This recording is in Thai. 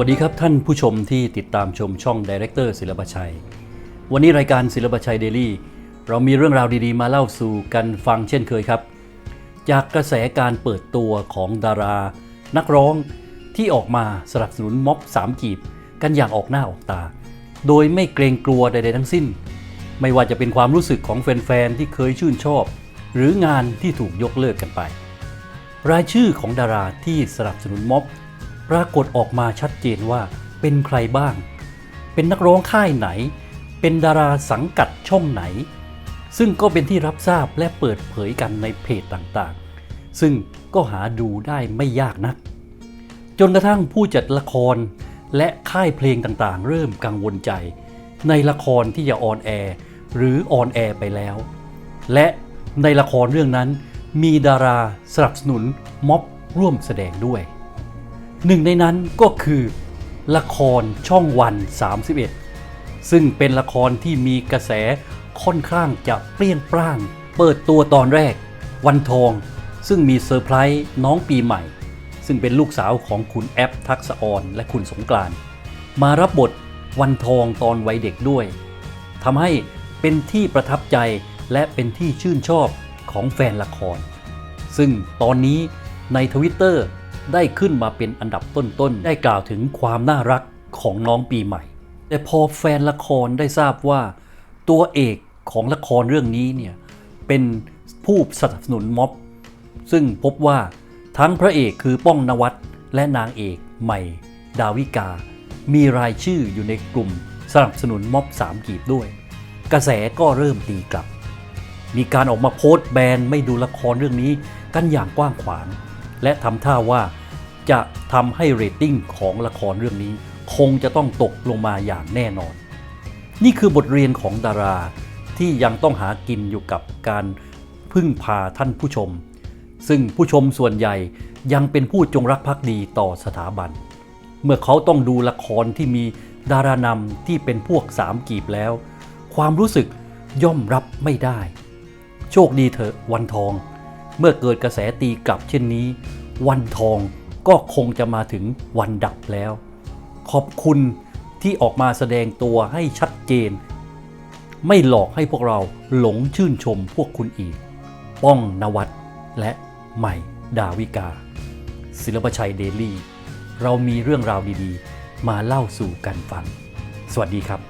วัสดีครับท่านผู้ชมที่ติดตามชมช่องดีเรคเตอร์ศิลปชัย วันนี้รายการศิลปชัยเดลี่ เรามีเรื่องราวดีๆ มาเล่าสู่กันฟังเช่นเคยครับ จากกระแสการเปิดตัวของดารา นักร้องที่ออกมาสนับสนุนม็อบสามกีบ กันอย่างออกหน้าออกตา โดยไม่เกรงกลัวใดๆทั้งสิ้น ไม่ว่าจะเป็นความรู้สึกของแฟนๆที่เคยชื่นชอบ หรืองานที่ถูกยกเลิกกันไป รายชื่อของดาราที่สนับสนุนม็อบ ปรากฏออกมาชัดเจนว่าเป็นใครบ้าง เป็นนักร้องค่ายไหน เป็นดาราสังกัดช่องไหน ซึ่งก็เป็นที่รับทราบและเปิดเผยกันในเพจต่างๆ ซึ่งก็หาดูได้ไม่ยากนัก จนกระทั่งผู้จัดละครและค่ายเพลงต่างๆ เริ่มกังวลใจ ในละครที่จะออนแอร์หรือออนแอร์ไปแล้ว และในละครเรื่องนั้นมีดาราสนับสนุนม็อบร่วมแสดงด้วย หนึ่งในนั้นก็คือ ละครช่องวัน 31 ซึ่งเป็นละครที่มีกระแสค่อนข้างจะเปรี้ยงปร้าง เปิดตัวตอนแรก วันทอง ซึ่งมีเซอร์ไพรส์น้องปีใหม่ ซึ่งเป็นลูกสาวของคุณแอปทักษะออนและคุณสงกรานมารับบทวันทองตอนวัยเด็กด้วยทำให้เป็นที่ประทับใจและเป็นที่ชื่นชอบของแฟนละคร ซึ่งตอนนี้ในทวิตเตอร์ ได้ขึ้นมาเป็นอันดับต้นๆ ได้กล่าวถึงความน่ารักของน้องปีใหม่ แต่พอแฟนละครได้ทราบว่า ตัวเอกของละครเรื่องนี้เนี่ยเป็นผู้สนับสนุนม็อบ ซึ่งพบว่าทั้งพระเอกคือป้องนวัดและนางเอกใหม่ ดาวิกา มีรายชื่ออยู่ในกลุ่มสนับสนุนม็อบสามกีบด้วย กระแสก็เริ่มตีกลับ มีการออกมาโพสต์แบนไม่ดูละครเรื่องนี้กันอย่างกว้างขวาง และทำท่าว่าจะทำให้เรตติ้งของละครเรื่องนี้ คงจะต้องตกลงมาอย่างแน่นอน นี่คือบทเรียนของดาราที่ยังต้องหากินอยู่กับการพึ่งพาท่านผู้ชม ซึ่งผู้ชมส่วนใหญ่ยังเป็นผู้จงรักภักดีต่อสถาบัน เมื่อเขาต้องดูละครที่มีดารานำที่เป็นพวกสามกีบแล้ว ความรู้สึกย่อมรับไม่ได้ โชคดีเถอะวันทอง เมื่อเกิดกระแสตีกลับเช่นนี้ วันทองก็คงจะมาถึงวันดับแล้ว ขอบคุณที่ออกมาแสดงตัวให้ชัดเจน ไม่หลอกให้พวกเราหลงชื่นชมพวกคุณอีก ป้องนวัดและใหม่ดาวิกา ศิลปชัยเดลี่ เรามีเรื่องราวดีๆ มาเล่าสู่กันฟัง สวัสดีครับ